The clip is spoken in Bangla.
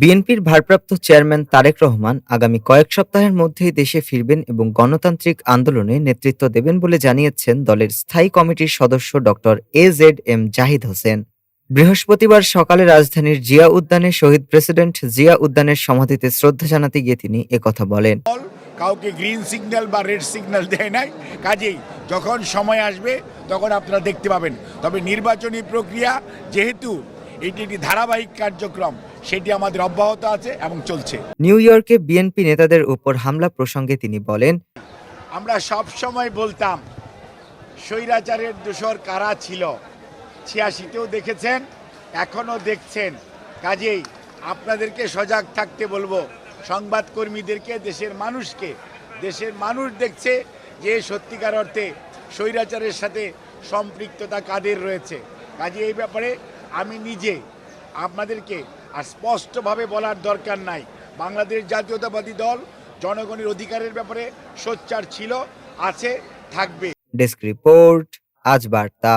বিএনপির ভারপ্রাপ্ত চেয়ারম্যান তারেক রহমান আগামী কয়েক সপ্তাহের মধ্যেই দেশে ফিরবেন এবং গণতান্ত্রিক আন্দোলনে নেতৃত্ব দেবেন বলে জানিয়েছেন দলের স্থায়ী কমিটির সদস্য doctor A Z M Zahid Hossain. বৃহস্পতিবার সকালে রাজধানীর জিয়া উদ্যানে শহীদ প্রেসিডেন্ট জিয়া উদ্যানের সমাধিতে শ্রদ্ধা জানাতে গিয়ে তিনি একথা বলেন। কাউকে গ্রিন সিগন্যাল বা রেড সিগন্যাল দেয় নাই। কাজেই যখন সময় আসবে, তখন আপনারা দেখতে পাবেন। তবে নির্বাচনী প্রক্রিয়া যেহেতু, এটি একটি ধারাবাহিক কার্যক্রম। সেটি আমাদের অব্যাহত আছে এবং চলছে। নিউ ইয়র্কে বিএনপি নেতাদের উপর হামলা প্রসঙ্গে তিনি বলেন আমরা সব সময় বলতাম স্বৈরাচারের দোষর কারা ছিল? ছিয়াশিতেও দেখেছেন এখনও দেখছেন। কাজেই আপনাদেরকে সজাগ থাকতে বলব সংবাদকর্মীদেরকে দেশের মানুষকে। দেশের মানুষ দেখছে যে সত্যিকার অর্থে স্বৈরাচারের সাথে সম্পৃক্ততা কাদের রয়েছে। কাজে এই ব্যাপারে আমি নিজে আপনাদেরকে আর স্পষ্টভাবে বলার দরকার নাই। বাংলাদেশ জাতীয়তাবাদী দল জনগণের অধিকারের ব্যাপারে সোচ্চার ছিল, আছে, থাকবে। ডেস্ক রিপোর্ট, আজ বার্তা।